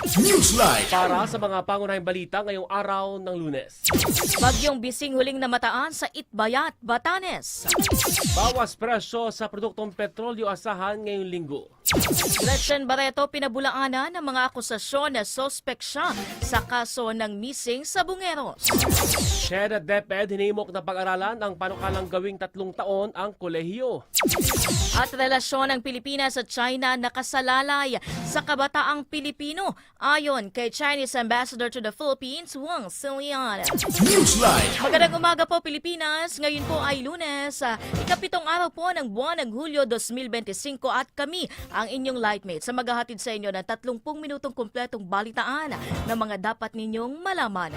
Newsline. Para sa mga pangunahing balita ngayong araw ng lunes. Bagyong bising huling namataan sa Itbayat, Batanes. Bawas presyo sa produktong petrolyo asahan ngayong linggo. Gretchen Barreto pinabulaanan ng mga akusasyon na sospek siya sa kaso ng missing sa Bungeros. Shed at DepEd hinimok na pag-aralan ang panukalang gawing tatlong taon ang kolehiyo. At relasyon ng Pilipinas at China nakasalalay sa kabataang Pilipino ayon kay Chinese Ambassador to the Philippines, Wang Silian. Magandang umaga po Pilipinas. Ngayon po ay lunes, ah, ikapitong araw po ng buwan ng Hulyo 2025 at kami ang inyong lightmates sa maghahatid sa inyo ng 30 minutong kumpletong balitaan ng mga dapat ninyong malaman.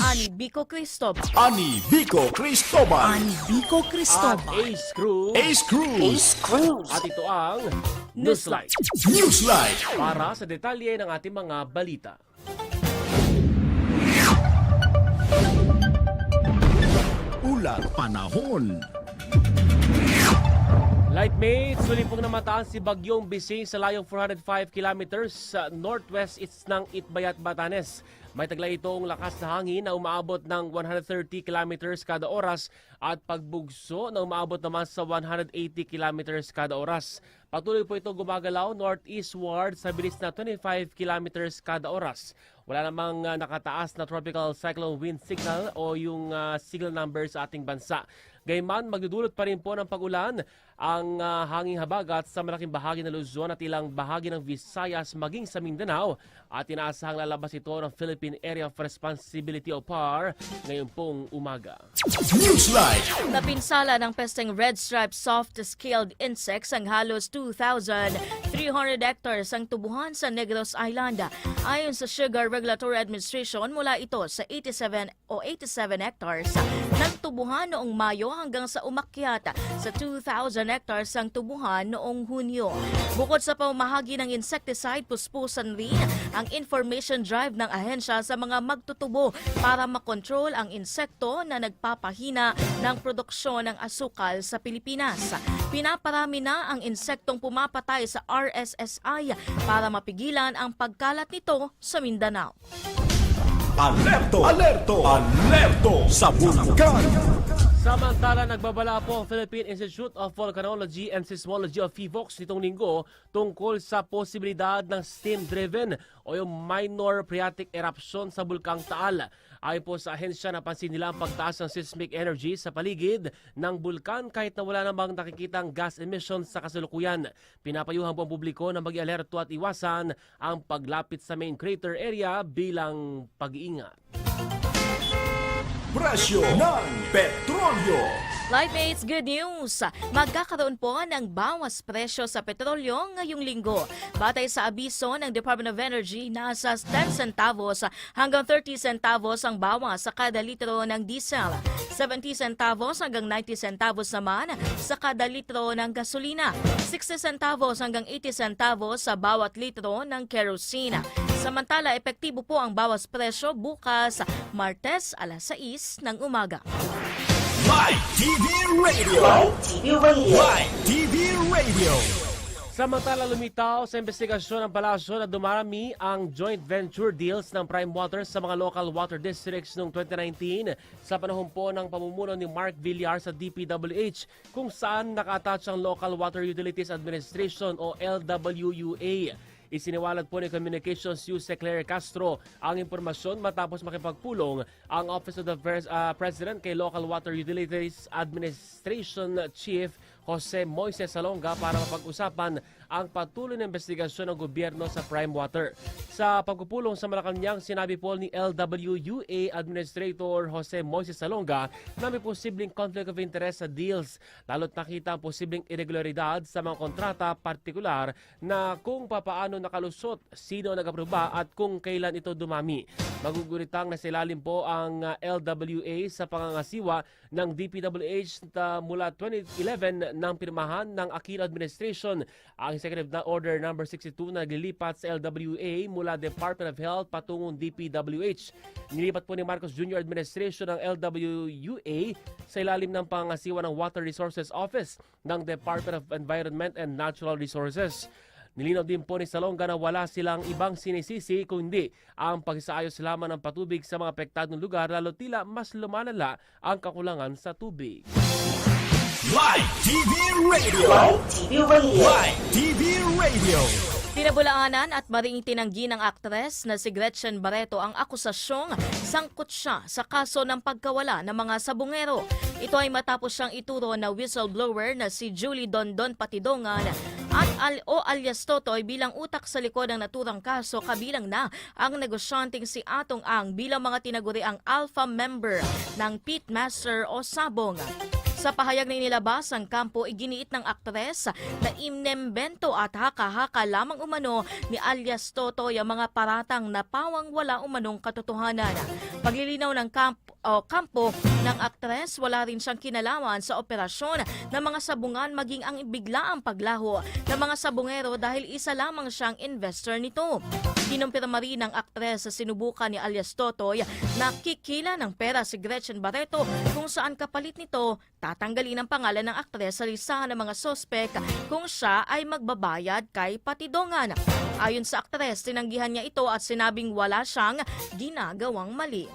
Ani Bico Cristobal. Ani Vico Cristobal. Ani Bico At Cristobal. Ace Crew. Ace Cruz. Ace Cruz. At ito ang Newsline. Newsline. Para sa detalye ng ating mga balita. Ulat panahon. Lightmates, muli pong namataan si Bagyong Bising sa layong 405 kilometers sa northwest it's ng Itbayat, Batanes. May taglay itong lakas na hangin na umaabot ng 130 kilometers kada oras at pagbugso na umaabot naman sa 180 kilometers kada oras. Patuloy po ito gumagalaw northeastward sa bilis na 25 kilometers kada oras. Wala namang ah, nakataas na tropical cyclone wind signal o yung ah, signal number sa ating bansa. Gayman, magdudulot pa rin po ng pag-ulan ang ah, hanging habagat sa malaking bahagi ng Luzon at ilang bahagi ng Visayas maging sa Mindanao at inaasahang lalabas ito ng Philippine Area of Responsibility o PAR ngayon pong umaga. Newsline. Napinsala ng pesteng red stripe soft-scaled insects ang halos 2,300 hectares ang tubuhan sa Negros Island. Ayon sa Sugar Regulatory Administration, mula ito sa 87 o 87 hectares ng tubuhan noong Mayo hanggang sa umakyat sa 2,000 hectares ang tubuhan noong Hunyo. Bukod sa pamahagi ng insecticide, puspusan rin ang information drive ng ahensya sa mga magtutubo para makontrol ang insekto na nagpapahina ng produksyon ng asukal sa Pilipinas. Pinaparami na ang insektong pumapatay sa RSSI para mapigilan ang pagkalat nito sa Mindanao. Alerto. Alerto. Alerto sa bulkan. Samantala, nagbabala po ang Philippine Institute of Volcanology and Seismology of PHIVOX nitong linggo tungkol sa posibilidad ng steam-driven o yung minor phreatic eruption sa Bulkang Taal. Ayon po sa ahensya, napansin nila ang pagtaas ng seismic energy sa paligid ng bulkan kahit na wala namang nakikitang gas emissions sa kasalukuyan. Pinapayuhan po ang publiko na mag-alerto at iwasan ang paglapit sa main crater area bilang pag-iingat. Presyo ng petrolyo. Lightmates, good news! Magkakaroon po ng bawas presyo sa petrolyo ngayong linggo. Batay sa abiso ng Department of Energy, nasa 10 centavos hanggang 30 centavos ang bawas sa kada litro ng diesel. 70 centavos hanggang 90 centavos naman sa kada litro ng gasolina. 60 centavos hanggang 80 centavos sa bawat litro ng kerosene. Samantala, epektibo po ang bawas presyo bukas, Martes, alas 6 ng umaga. Live TV Radio. Live TV Radio. Live TV Radio. Samantala lumitaw sa investigasyon ng palasyo na dumarami ang joint venture deals ng Prime Water sa mga local water districts noong 2019 sa panahon po ng pamumuno ni Mark Villar sa DPWH kung saan nakatouch ang Local Water Utilities Administration o LWUA. Isiniwalat po ni Communications Yuse Claire Castro ang impormasyon matapos makipagpulong ang Office of the Pres- ah, President kay Local Water Utilities Administration Chief Jose Moises Salonga para mapag-usapan ang patuloy na investigasyon ng gobyerno sa prime water. Sa pagpupulong sa Malacanang, sinabi po ni LWUA Administrator Jose Moises Salonga na may posibleng conflict of interest sa deals, lalo't nakita ang posibleng irregularidad sa mga kontrata partikular na kung papaano nakalusot, sino nag-aproba at kung kailan ito dumami. Maguguritang na silalim po ang uh, LWA sa pangangasiwa ng DPWH na mula 2011 ng pirmahan ng Aquino Administration ang Executive Order number 62 na naglilipat sa LWA mula Department of Health patungong DPWH. Nilipat po ni Marcos Jr. Administration ng LWUA sa ilalim ng pangangasiwa ng Water Resources Office ng Department of Environment and Natural Resources. Nilinaw din po ni Salonga na wala silang ibang sinisisi kundi ang pagsaayos lamang ng patubig sa mga apektadong lugar lalo tila mas lumalala ang kakulangan sa tubig. Live TV Radio. Live TV Radio. Live TV Radio. Pinabulaanan at maring itinanggi ng aktres na si Gretchen Barreto ang akusasyong sangkot siya sa kaso ng pagkawala ng mga sabungero. Ito ay matapos siyang ituro na whistleblower na si Julie Dondon Patidongan at al o alias Totoy bilang utak sa likod ng naturang kaso kabilang na ang negosyanteng si Atong Ang bilang mga tinaguriang alpha member ng Pitmaster o Sabong. Sa pahayag na inilabas ang kampo, iginiit ng aktres na imnembento at haka-haka lamang umano ni alias Totoy ang mga paratang na pawang wala umanong katotohanan. Paglilinaw ng kampo, o kampo ng aktres, wala rin siyang kinalaman sa operasyon ng mga sabungan maging ang biglaang paglaho ng mga sabungero dahil isa lamang siyang investor nito. Kinumpirma rin ng aktres sa sinubukan ni alias Totoy na kikila ng pera si Gretchen Barreto kung saan kapalit nito tatanggalin ang pangalan ng aktres sa listahan ng mga sospek kung siya ay magbabayad kay Patidongan. Ayon sa aktres, tinanggihan niya ito at sinabing wala siyang ginagawang mali.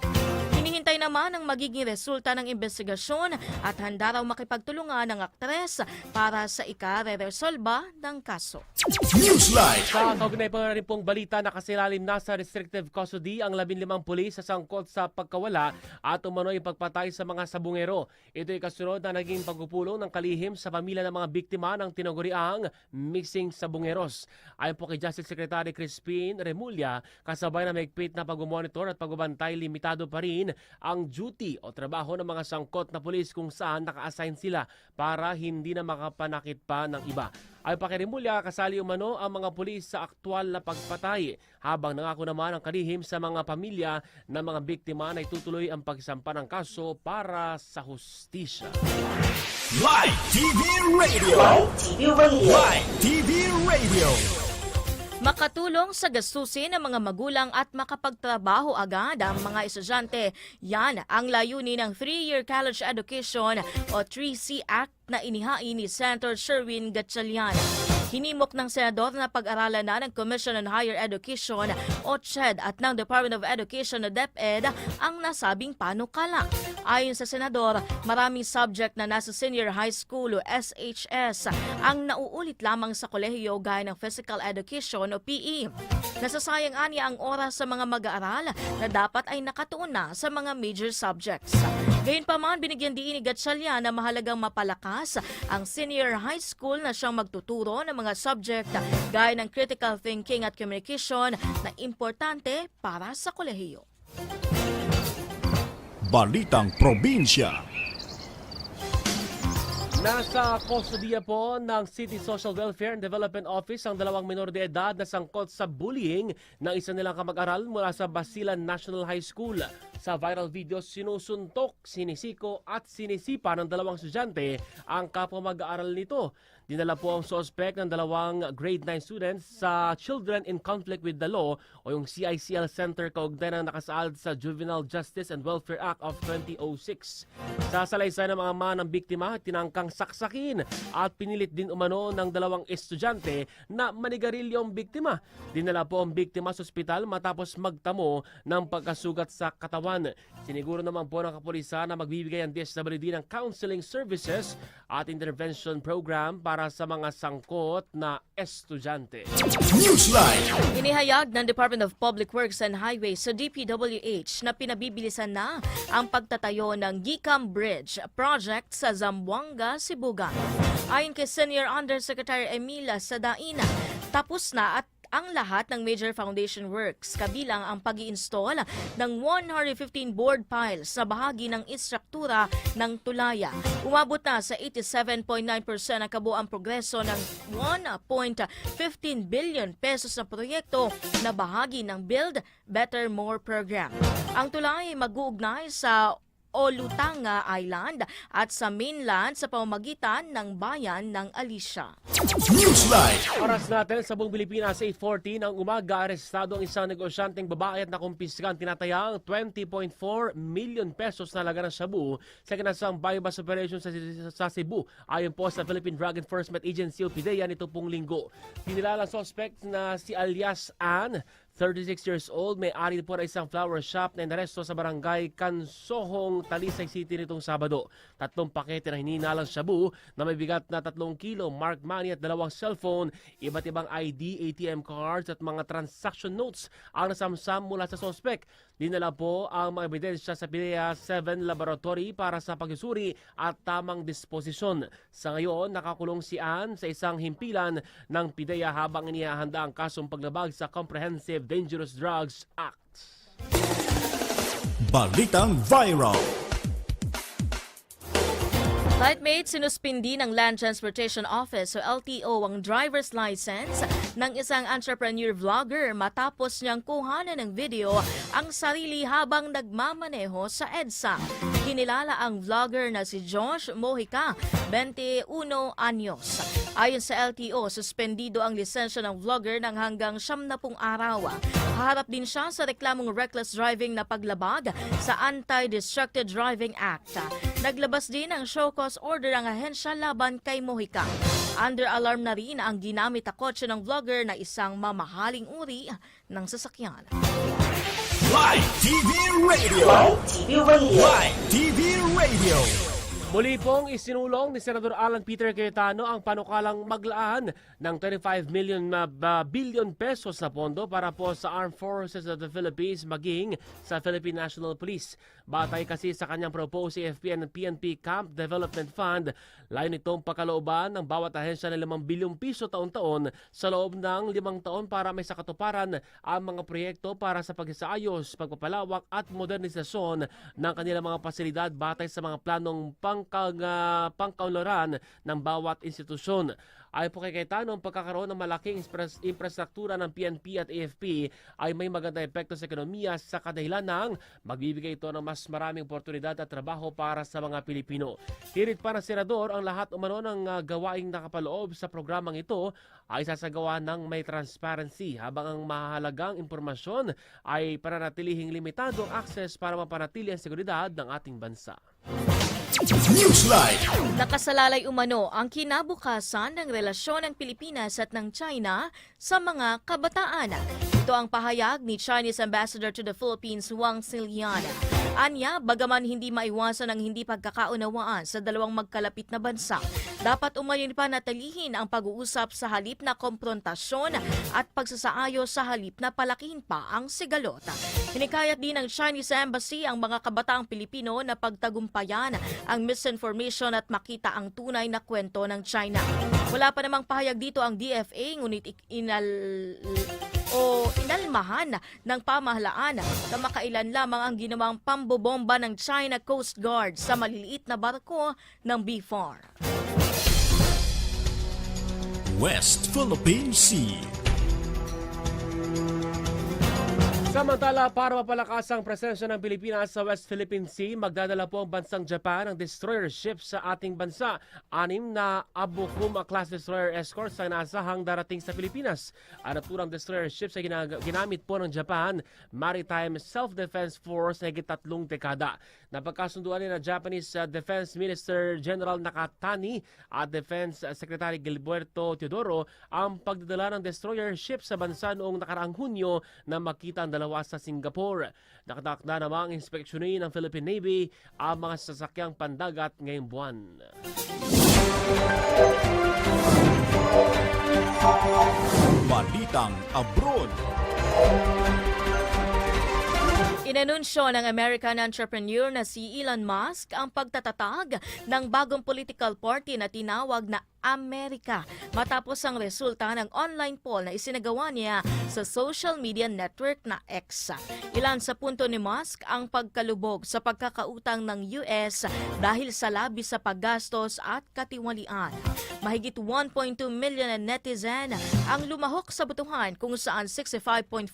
Hinihintay naman ang magiging resulta ng investigasyon at handa raw makipagtulungan ng aktres para sa ikareresolba ng kaso. Newsline. Sa kaugnay pa rin pong balita, nakasilalim na sa restrictive custody ang 15 pulis sa sangkot sa pagkawala at umano'y pagpatay sa mga sabungero. Ito ay kasunod na naging pagpupulong ng kalihim sa pamilya ng mga biktima ng tinaguriang missing sabungeros. Ayon po kay Justice Secretary Crispin Remulla, kasabay na maigpit na pag-monitor at pagbabantay, limitado pa rin ang duty o trabaho ng mga sangkot na pulis kung saan naka-assign sila para hindi na makapanakit pa ng iba. Ay pa kay Remulla, kasali umano ang mga pulis sa aktwal na pagpatay habang nangako naman ang kalihim sa mga pamilya ng mga biktima na itutuloy ang pagsampa ng kaso para sa hustisya. Live TV Radio. Live TV Radio. Live TV Radio. Makatulong sa gastusin ng mga magulang at makapagtrabaho agad ang mga estudyante. Yan ang layunin ng 3-Year College Education o 3C Act na inihain ni Senator Sherwin Gatchalian. Hinimok ng senador na pag-aralan na ng Commission on Higher Education o CHED at ng Department of Education o DepEd ang nasabing panukala. Ayon sa senador, maraming subject na nasa senior high school o SHS ang nauulit lamang sa kolehiyo gaya ng physical education o PE. Nasasayang aniya ang oras sa mga mag-aaral na dapat ay nakatuon na sa mga major subjects. Gayunpaman, binigyan din ni Gatchalian na mahalagang mapalakas ang senior high school na siyang magtuturo ng mga subject gaya ng critical thinking at communication na importante para sa kolehiyo. Balitang Probinsya. Nasa kustodiya po ng City Social Welfare and Development Office ang dalawang minor de edad na sangkot sa bullying ng isa nilang kamag-aral mula sa Basilan National High School. Sa viral video, sinusuntok, sinisiko at sinisipa ng dalawang estudyante ang kapwa mag-aaral nito. Dinala po ang suspect ng dalawang grade 9 students sa Children in Conflict with the Law o yung CICL Center kaugnay ng nakasaad sa Juvenile Justice and Welfare Act of 2006. Sa salaysay ng mga ama ng biktima, tinangkang saksakin at pinilit din umano ng dalawang estudyante na manigarilyo ang biktima. Dinala po ang biktima sa ospital matapos magtamo ng pagkasugat sa katawan. Naman. Siniguro naman po ng kapulisan na magbibigay ang DSWD ng counseling services at intervention program para sa mga sangkot na estudyante. Newsline. Inihayag ng Department of Public Works and Highways sa DPWH na pinabibilisan na ang pagtatayo ng Gicam Bridge project sa Zamboanga, Sibugan. Ayon kay Senior Undersecretary Emila Sadaina, tapos na at ang lahat ng major foundation works, kabilang ang pag install ng 115 board piles sa bahagi ng istruktura ng tulaya. Umabot na sa 87.9% ang kabuang progreso ng 1.15 billion pesos na proyekto na bahagi ng Build Better More program. Ang tulay ay mag-uugnay sa Olutanga Island at sa mainland sa pamamagitan ng bayan ng Alicia. Newsline. Oras natin sa buong Pilipinas, 8.14 ang umaga, arestado ang isang negosyanteng babae at nakumpiskan tinatayang 20.4 million pesos na laga ng shabu sa kinasang bypass operation sa, sa Cebu. Ayon po sa Philippine Drug Enforcement Agency o PIDEA nito pong linggo. Pinilalang suspect na si alias Ann, 36 years old, may-ari po ng isang flower shop na inaresto sa barangay Kansohong, Talisay City nitong Sabado. Tatlong pakete na hininalang shabu na may bigat na 3 kilo, marked money at dalawang cellphone, iba't ibang ID, ATM cards at mga transaction notes ang nasamsam mula sa suspect. Dinala po ang mga ebidensya sa PIDEA 7 Laboratory para sa pagsusuri at tamang disposisyon. Sa ngayon, nakakulong si Ann sa isang himpilan ng PIDEA habang inihahanda ang kasong paglabag sa Comprehensive Dangerous Drugs Act. Balitang Viral. Flightmate, sinuspindi ng Land Transportation Office o LTO ang driver's license ng isang entrepreneur vlogger matapos niyang kuhanan ng video ang sarili habang nagmamaneho sa EDSA. Kinilala ang vlogger na si Josh Mojica, 21 anyos. Ayon sa LTO, suspendido ang lisensya ng vlogger ng hanggang 70 araw. Haharap din siya sa reklamong reckless driving na paglabag sa Anti-Destructive Driving Act. Naglabas din ng show cause order ang ahensya laban kay Mojica. Under alarm na rin ang ginamit na kotse ng vlogger na isang mamahaling uri ng sasakyan. Live TV Radio. Live TV Radio. Live TV Radio. Muli pong isinulong ni Senador Alan Peter Cayetano ang panukalang maglaan ng 25 million ba- billion pesos na pondo para po sa Armed Forces of the Philippines maging sa Philippine National Police. Batay kasi sa kanyang proposed AFP and PNP Camp Development Fund, layon itong pakalooban ng bawat ahensya ng 5 bilyong piso taon-taon sa loob ng limang taon para may sakatuparan ang mga proyekto para sa pagsaayos, pagpapalawak at modernisasyon ng kanilang mga pasilidad batay sa mga planong pangkang, uh, pangkaunlaran ng bawat institusyon. Ayon po kay Cayetano, ang pagkakaroon ng malaking infras- infrastruktura ng PNP at AFP ay may magandang epekto sa ekonomiya sa kadahilan ng magbibigay ito ng mas maraming oportunidad at trabaho para sa mga Pilipino. Hirit pa ng Senador, ang lahat umano ng uh, gawaing nakapaloob sa programang ito ay sasagawa ng may transparency habang ang mahalagang impormasyon ay pananatilihing limitado ang access para mapanatili ang seguridad ng ating bansa. Newsline. Nakasalalay umano ang kinabukasan ng relasyon ng Pilipinas at ng China sa mga kabataan. Ito ang pahayag ni Chinese Ambassador to the Philippines, Wang Siliana. Anya, bagaman hindi maiwasan ang hindi pagkakaunawaan sa dalawang magkalapit na bansa, dapat umayon pa natalihin ang pag-uusap sa halip na komprontasyon at pagsasaayos sa halip na palakihin pa ang sigalota. Hinikayat din ng Chinese Embassy ang mga kabataang Pilipino na pagtagumpayan ang misinformation at makita ang tunay na kwento ng China. Wala pa namang pahayag dito ang DFA ngunit inal o inalmahan ng pamahalaan na makailan lamang ang ginawang pambobomba ng China Coast Guard sa maliliit na barko ng B4. West Philippine Sea. Samantala, para mapalakas ang presensya ng Pilipinas sa West Philippine Sea, magdadala po ang bansang Japan ng destroyer ship sa ating bansa. Anim na Abukuma class destroyer escorts ang nasahang darating sa Pilipinas. Ang naturang destroyer ships ay ginamit po ng Japan Maritime Self-Defense Force na higit tatlong dekada. Napagkasunduan ni na Japanese uh, Defense Minister General Nakatani at Defense Secretary Gilberto Teodoro ang pagdadala ng destroyer ship sa bansa noong nakaraang Hunyo na makita ang dalawa sa Singapore. Nakatakda namang inspeksyonin ng Philippine Navy ang mga sasakyang pandagat ngayong buwan. Balitang Abroad. Inanunsyo ng American entrepreneur na si Elon Musk ang pagtatatag ng bagong political party na tinawag na Amerika matapos ang resulta ng online poll na isinagawa niya sa social media network na X. Ilan sa punto ni Musk ang pagkalubog sa pagkakautang ng US dahil sa labis sa paggastos at katiwalian. Mahigit 1.2 million na netizen ang lumahok sa butuhan kung saan 65.4%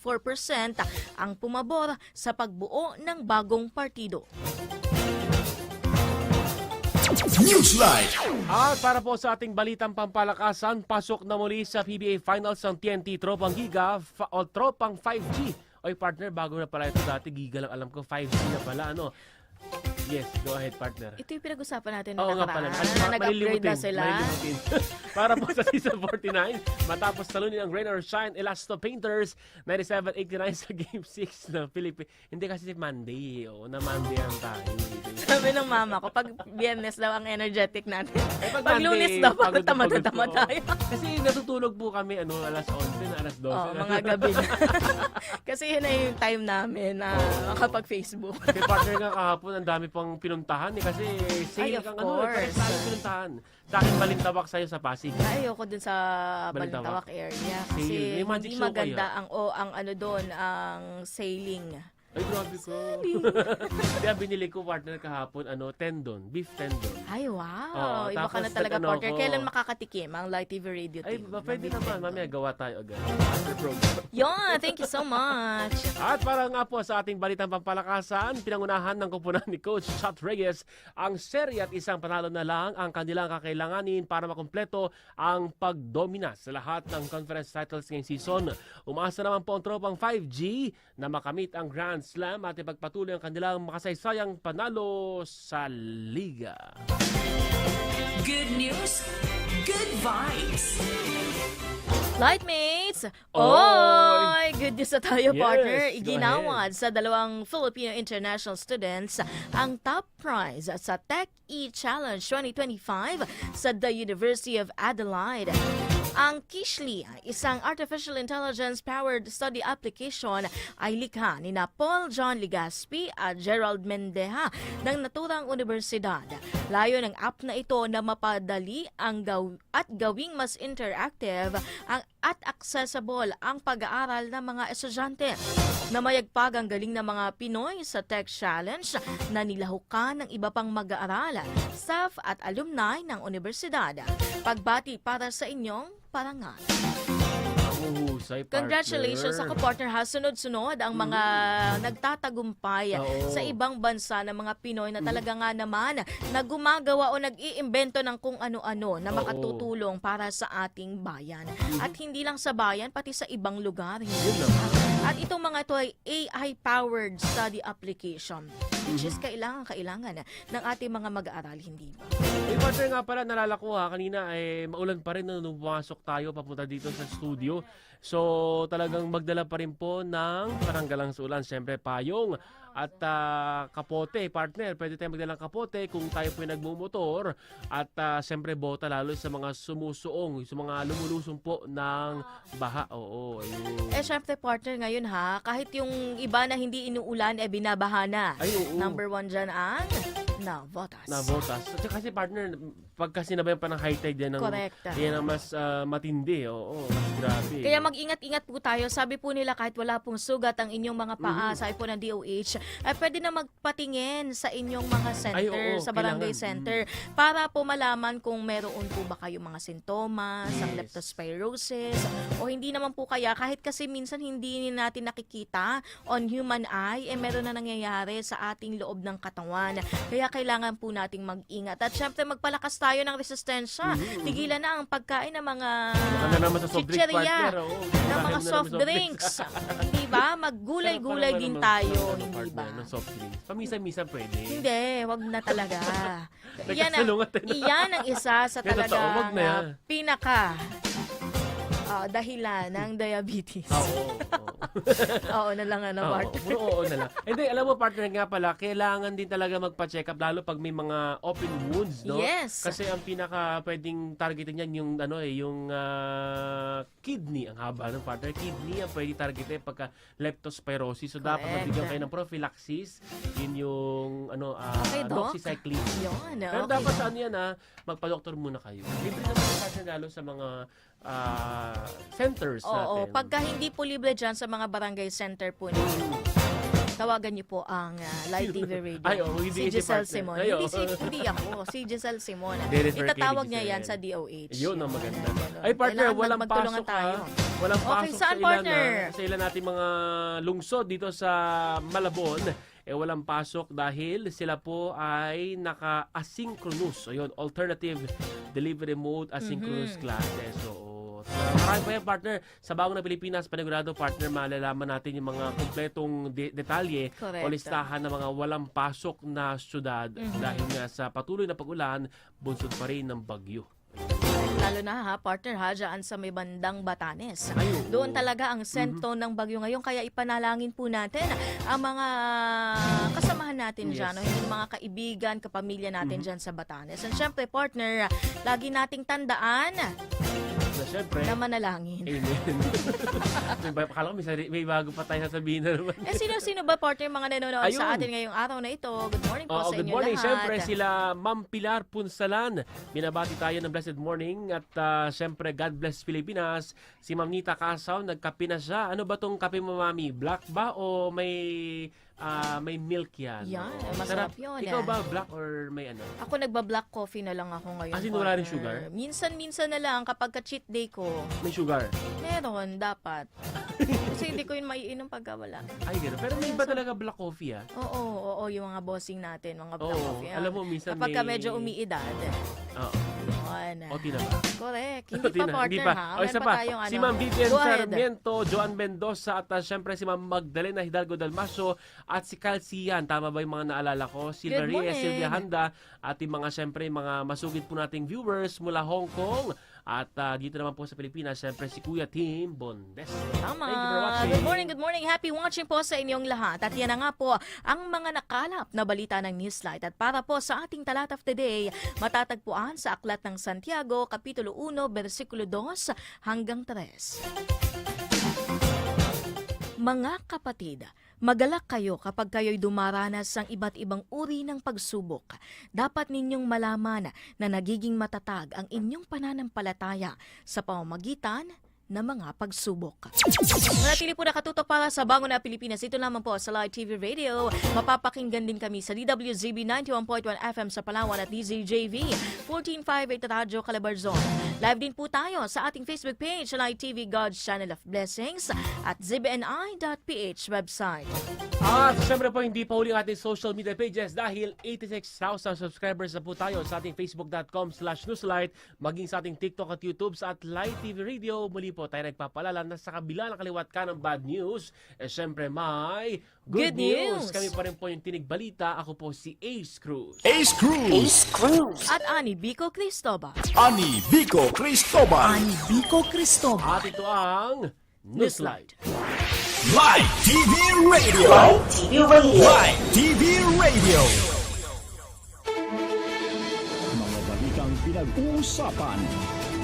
ang pumabor sa pagbuo ng bagong partido. Newsline. At para po sa ating balitang pampalakasan, pasok na muli sa PBA Finals ang TNT Tropang Giga o Tropang 5G. Oy partner, bago na pala ito dati, Giga lang alam ko, 5G na pala, ano? Yes, go ahead partner. Ito yung pinag-usapan natin Oo nga pala. na Nag-upgrade na sila. malilimutin. Para po sa season 49, matapos talunin ang Rain or Shine Elasto Painters 97-89 sa Game 6 ng Philippines. Hindi kasi Monday, o na Monday ang tayo. Sabi ng mama ko, pag biyernes daw ang energetic natin. Eh, pag Pag lunes Monday, daw, pagod pagod na tamad na pagod tamad po. tayo. Kasi natutulog po kami ano alas 11 na alas 12. Oh, mga gabi na. Kasi yun na yung time namin na makapag-Facebook. Kay partner nga kahapon, ang dami pang pinuntahan eh. Kasi sale Ay, of kang ano, eh, course. tayo pinuntahan. Sa akin, balintawak sa'yo sa Pasig. Ayoko dun sa Balintawak. Balintawak area. Kasi May magic hindi show maganda kaya? ang, o, ang ano doon, ang sailing. Ay, grabe ko. Kaya binili ko partner kahapon, ano, tendon, beef tendon. Ay, wow. Oo, Iba ka tapos na talaga, nag-ano partner. ako. Kailan makakatikim ang Live TV Radio Ay, Team? ba, pwede Beef naman. Mamaya gawa tayo agad. After program. Yun, thank you so much. At para nga po sa ating balitang pampalakasan, pinangunahan ng kupunan ni Coach Chat Reyes ang serye at isang panalo na lang ang kanilang kakailanganin para makumpleto ang pagdomina sa lahat ng conference titles ngayong season. Umasa naman po ang tropang 5G na makamit ang Grand Slam at ipagpatuloy ang kanilang makasaysayang panalo sa liga. Good news, good vibes. Lightmates! Oy! Good news na tayo, Yes, partner. go Iginawad sa dalawang Filipino international students ang top prize sa Tech E-Challenge 2025 sa The University of Adelaide. Ang Kishli, isang artificial intelligence-powered study application, ay likha ni na Paul John Ligaspi at Gerald Mendeha ng naturang universidad. Layo ng app na ito na mapadali ang gaw- at gawing mas interactive ang at accessible ang pag-aaral ng mga estudyante. Namayagpag ang galing ng mga Pinoy sa Tech Challenge na nilahukan ng iba pang mag-aaral, staff at alumni ng universidad. Pagbati para sa inyong parangal. Partner. Congratulations ako partner ha. Sunod-sunod ang mga nagtatagumpay Oo. sa ibang bansa ng mga Pinoy na talaga nga naman na gumagawa o nag-iimbento ng kung ano-ano na makatutulong para sa ating bayan. At hindi lang sa bayan, pati sa ibang lugar. Hindi Yun lang. At ito mga ito ay AI-powered study application which is kailangan kailangan ng ating mga mag-aaral, hindi ba? May partner nga pala, nalala ha, kanina eh, maulan pa rin nung pumasok tayo papunta dito sa studio. So talagang magdala pa rin po ng paranggalang sa ulan. Siyempre payong at ah, kapote, partner. Pwede tayong magdala ng kapote kung tayo po ay nagmumotor. At ah, siyempre bota lalo sa mga sumusuong, sa mga lumulusong po ng baha. Oo, ayun. Eh, syempre, partner, ngayon ha, kahit yung iba na hindi inuulan, eh, binabaha na. Ay, oo. Number one dyan ang Na botas. At saka kasi partner, pagka sinabayan pa ng high tide yan ang, Correct. yan ang mas ah, matindi. Oo, mas grabe. Kaya mag-ingat-ingat po tayo. Sabi po nila kahit wala pong sugat ang inyong mga paa, Mm-hmm. sabi po ng DOH, eh, pwede na magpatingin sa inyong mga center, Ay, oo, sa barangay kailangan. center, para po malaman kung meron po ba kayong mga sintomas, ang Yes. leptospirosis, o hindi naman po kaya, kahit kasi minsan hindi natin nakikita on human eye, eh meron na nangyayari sa ating loob ng katawan. Kaya kailangan po nating mag-ingat. At syempre, magpalakas tayo ng resistensya. Tigilan na ang pagkain ng mga chicheria. Oo. ng mga soft drinks. hindi ba? Maggulay-gulay din tayo, hindi ba? Ng soft drinks. Paminsan-minsan pwede. Hindi, wag na talaga. iyan, ang, iyan ang isa sa talaga pinaka Ah, dahilan ng diabetes. Ah, Oo. oo. Oo na lang ano, Oo, partner. puro oo na lang. Hindi, alam mo partner nga pala, kailangan din talaga magpa-check up lalo pag may mga open wounds, no? Yes. Kasi ang pinaka pwedeng targetin niyan yung ano eh, yung ah, kidney, ang haba ng partner. Kidney ang pwede targetin pagka leptospirosis. So dapat Correct. mabigyan kayo ng prophylaxis. Yun yung ano, ah, Okay, Doc. doxycycline. Yun, Pero okay. dapat sa ano yan ha, magpa-doktor muna kayo. Libre naman partner lalo sa mga ah, centers Oo, natin. pagka hindi po libre dyan sa mga barangay center po ninyo, tawagan niyo po ang ah, Live TV Radio. Ay, oo, hindi si Giselle partner. Simon. Ay, hindi, oo. si, hindi ako, si Giselle Simon. Itatawag ni niya yan sa DOH. Yun ang maganda. Ay partner, Kailangan walang mag- magtulungan pasok tayo. ha. Walang Okay, pasok saan, sa ilan partner? na, sa ilan nating mga lungsod dito sa Malabon. Eh walang pasok dahil sila po ay naka-asynchronous. O yun, alternative delivery mode asynchronous Mhm. classes. So, uh, marami pa yan, partner. Sa Bangon ng Pilipinas, panigurado, partner, malalaman natin yung mga kompletong de- detalye Correct. o listahan ng mga walang pasok na syudad Mhm. dahil nga sa patuloy na pag-ulan, bunsod pa rin ng bagyo. Lalo na ha, partner ha, dyan sa may bandang Batanes. Ay, oo. Doon talaga ang sentro Mhm. ng bagyo ngayon. Kaya ipanalangin po natin ang mga kasamahan natin dyan. Yes. No? Yung mga kaibigan, kapamilya natin Mhm. dyan sa Batanes. And syempre, partner, lagi nating tandaan So, syempre, na manalangin. Amen. may, akala ko may, sari- may bago pa tayo sasabihin na naman. Eh, sino-sino ba, partner, mga nanonood sa Ayun. atin ngayong araw na ito? Good morning po Oo, sa good inyo morning. lahat. Siyempre, sila Ma'am Pilar Punsalan. Binabati tayo ng blessed morning. At uh, siyempre, God bless Pilipinas. Si Ma'am Nita Kasaw, nagkape na siya. Ano ba tong kape mo, Mami? Black ba o may ah, may milk yan? Yan, Oo. masarap yun, Ikaw eh. ba, black or may ano? Ako nagba-black coffee na lang ako ngayon. As in, wala rin sugar? Minsan-minsan na lang kapag ka-cheat day ko. May sugar. Meron, dapat. Kasi hindi ko yun maiinom pagka wala. Ay, gano'n. Pero may iba talaga black coffee, ah. Oo, oo, oo, yung mga bossing natin, mga black Oo. coffee. Alam mo, minsan Kapag ka may- medyo umiidad, Oo. Yun. Oti na ba? Correct. Hindi pa na, partner hindi pa. ha. O, Meron isa pa tayong Si ano. Ma'am Vivian Go ahead. Sarmiento, Joan Mendoza, at uh, syempre si Ma'am Magdalena Hidalgo Dalmaso, at si Calcian. Tama ba yung mga naalala ko? Reyes, morning. Silvia Handa, at yung mga syempre mga masugid po nating viewers mula Hong Kong. At uh, dito naman po sa Pilipinas, syempre si Kuya Tim Bondes. Tama. Thank you for watching. Good morning, good morning. Happy watching po sa inyong lahat. At yan na nga po ang mga nakalap na balita ng Newslight. At para po sa ating talat of the day, matatagpuan sa Aklat ng Santiago, Kapitulo 1, versikulo 2 hanggang 3. Mga kapatid, magalak kayo kapag kayo'y dumaranas ng iba't ibang uri ng pagsubok. Dapat ninyong malaman na nagiging matatag ang inyong pananampalataya sa pamamagitan ng mga pagsubok. Manatili po nakatutok para sa Bango na Pilipinas. Ito lamang po sa Live TV Radio. Mapapakinggan din kami sa DWZB 91.1 FM sa Palawan at DZJV 1458 Radyo Calabarzon. Live din po tayo sa ating Facebook page, Live TV God's Channel of Blessings at zbni.ph website. At syempre po, hindi pa huli ang ating social media pages dahil 86,000 subscribers na po tayo sa ating facebook.com slash newslight, maging sa ating TikTok at YouTube sa at Live TV Radio. Muli po tayo nagpapalala na sa kabila ng kaliwat ka ng bad news, eh syempre may good, Good news. Kami pa rin po yung Tinig Balita. Ako po si Ace Cruz. Ace Cruz, At Ani Bico Cristobal. Ani Vico Cristobal, Bico Cristobal. At ito ang Newslight. Live TV Radio, Live TV Radio. Live TV Radio. Mga balitang pinag-uusapan,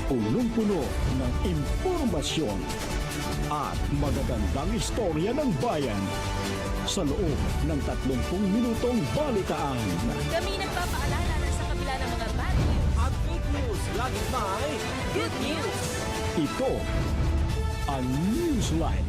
punong-puno ng impormasyon at magagandang istorya ng bayan sa loob ng 30 minutong balitaan. Kami nagpapaalala na sa kabila ng mga bad news, At fake news, lagi may good news. Ito ang Newsline.